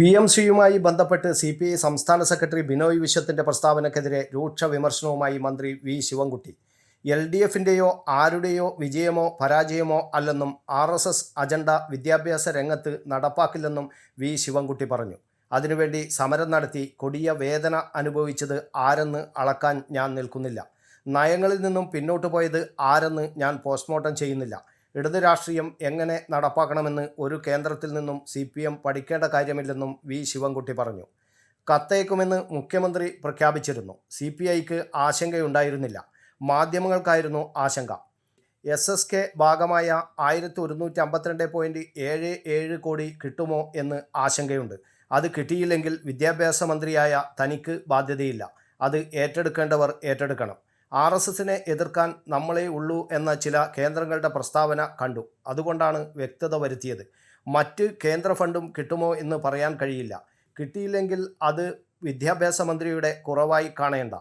P M സിയുമായി ബന്ധപ്പെട്ട് C P I സംസ്ഥാന സെക്രട്ടറി ബിനോയ് വിശ്വത്തിന്റെ പ്രസ്താവനക്കെതിരെ രൂക്ഷ വിമർശനവുമായി മന്ത്രി വി ശിവൻകുട്ടി. എൽ ഡി എഫിന്റെയോ ആരുടെയോ വിജയമോ പരാജയമോ അല്ലെന്നും ആർ എസ് എസ് അജണ്ട വിദ്യാഭ്യാസ രംഗത്ത് നടപ്പാക്കില്ലെന്നും വി ശിവൻകുട്ടി പറഞ്ഞു. അതിനുവേണ്ടി സമരം നടത്തി കൊടിയ വേദന അനുഭവിച്ചത് ആരെന്ന് അളക്കാൻ ഞാൻ നിൽക്കുന്നില്ല. നയങ്ങളിൽ നിന്നും പിന്നോട്ട് പോയത് ആരെന്ന് ഞാൻ പോസ്റ്റ്മോർട്ടം ചെയ്യുന്നില്ല. ഇടത് രാഷ്ട്രീയം എങ്ങനെ നടപ്പാക്കണമെന്ന് ഒരു കേന്ദ്രത്തിൽ നിന്നും സി പി എം പഠിക്കേണ്ട കാര്യമില്ലെന്നും വി ശിവൻകുട്ടി പറഞ്ഞു. കത്തയക്കുമെന്ന് മുഖ്യമന്ത്രി പ്രഖ്യാപിച്ചിരുന്നു. സി പി ഐക്ക് ആശങ്കയുണ്ടായിരുന്നില്ല. മാധ്യമങ്ങൾക്കായിരുന്നു ആശങ്ക. എസ് എസ് കെ ഭാഗമായ ആയിരത്തി ഒരുന്നൂറ്റി അമ്പത്തിരണ്ട് പോയിന്റ് ഏഴ് ഏഴ് കോടി കിട്ടുമോ എന്ന് ആശങ്കയുണ്ട്. അത് കിട്ടിയില്ലെങ്കിൽ വിദ്യാഭ്യാസ മന്ത്രിയായ തനിക്ക് ബാധ്യതയില്ല. അത് ഏറ്റെടുക്കേണ്ടവർ ഏറ്റെടുക്കണം. ആർ എസ് എസിനെ എതിർക്കാൻ നമ്മളേ ഉള്ളൂ എന്ന ചില കേന്ദ്രങ്ങളുടെ പ്രസ്താവന കണ്ടു. അതുകൊണ്ടാണ് വ്യക്തത വരുത്തിയത്. മറ്റ് കേന്ദ്ര ഫണ്ടും കിട്ടുമോ എന്ന് പറയാൻ കഴിയില്ല. കിട്ടിയില്ലെങ്കിൽ അത് വിദ്യാഭ്യാസ മന്ത്രിയുടെ കുറവായി കാണേണ്ട.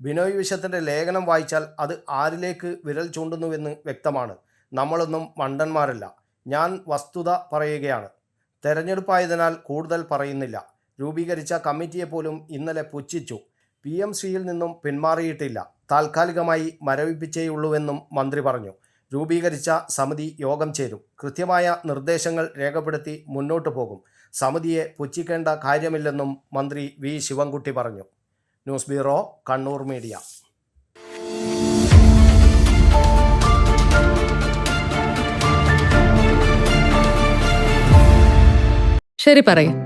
ബിനോയ് വിശ്വത്തിന്റെ ലേഖനം വായിച്ചാൽ അത് ആരിലേക്ക് വിരൽ ചൂണ്ടുന്നുവെന്ന് വ്യക്തമാണ്. നമ്മളൊന്നും മണ്ടന്മാരല്ല. ഞാൻ വസ്തുത പറയുകയാണ്. തെരഞ്ഞെടുപ്പായതിനാൽ കൂടുതൽ പറയുന്നില്ല. രൂപീകരിച്ച കമ്മിറ്റിയെ പോലും ഇന്നലെ പുച്ഛിച്ചു. പി എം സിയിൽ നിന്നും പിന്മാറിയിട്ടില്ല. താൽക്കാലികമായി മരവിപ്പിച്ചേയുള്ളൂവെന്നും മന്ത്രി പറഞ്ഞു. രൂപീകരിച്ച സമിതി യോഗം ചേരും. കൃത്യമായ നിർദ്ദേശങ്ങൾ രേഖപ്പെടുത്തി മുന്നോട്ടു പോകും. സമിതിയെ പുച്ഛിക്കേണ്ട കാര്യമില്ലെന്നും മന്ത്രി വി. ശിവൻകുട്ടി പറഞ്ഞു. News bureau Kannur media. ശരി പറയും.